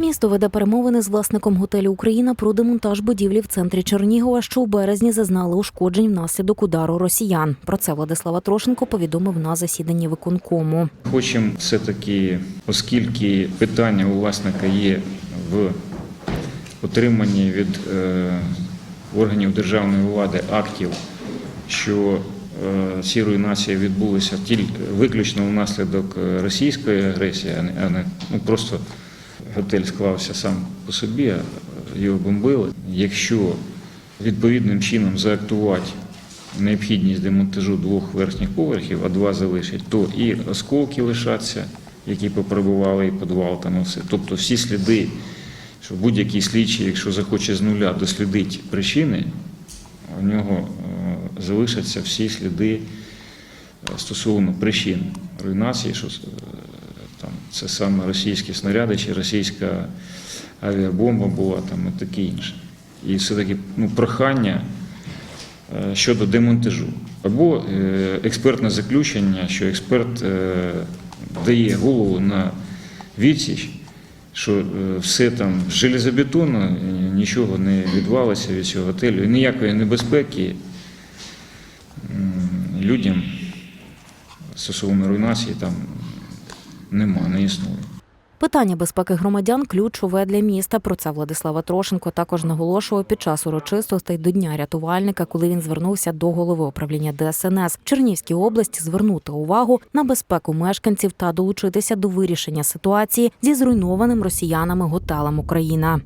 Місто веде перемовини з власником готелю Україна про демонтаж будівлі в центрі Чернігова, що у березні зазнали ушкоджень внаслідок удару росіян. Про це Владислава Трошенко повідомив на засіданні виконкому. Хочемо все-таки, оскільки питання у власника є в отриманні від е, органів державної влади актів, що е, ці руйнації відбулися тільки виключно внаслідок е, російської агресії, а не ну, просто готель склався сам по собі, а його бомбили. Якщо відповідним чином заактувати необхідність демонтажу двох верхніх поверхів, а два залишить, то і осколки лишаться, які поприбували, і підвал там і все. Тобто всі сліди, що будь-який слідчий, якщо захоче з нуля дослідити причини, у нього е, залишаться всі сліди е, стосовно причин руйнації, що е, там це саме російські снаряди чи російська авіабомба була там і таке інше. І все-таки ну, прохання е, щодо демонтажу. Або е, експертне заключення, що експерт е, дає голову на відсіч, що все там е, нічого не відвалося від цього готелю, і ніякої небезпеки людям стосовно руйнації там нема, не існує. Питання безпеки громадян ключове для міста. Про це Владислава Трошенко також наголошував під час урочистостей до дня рятувальника, коли він звернувся до голови управління ДСНС в Чернівській області звернути увагу на безпеку мешканців та долучитися до вирішення ситуації зі зруйнованим росіянами готелем Україна.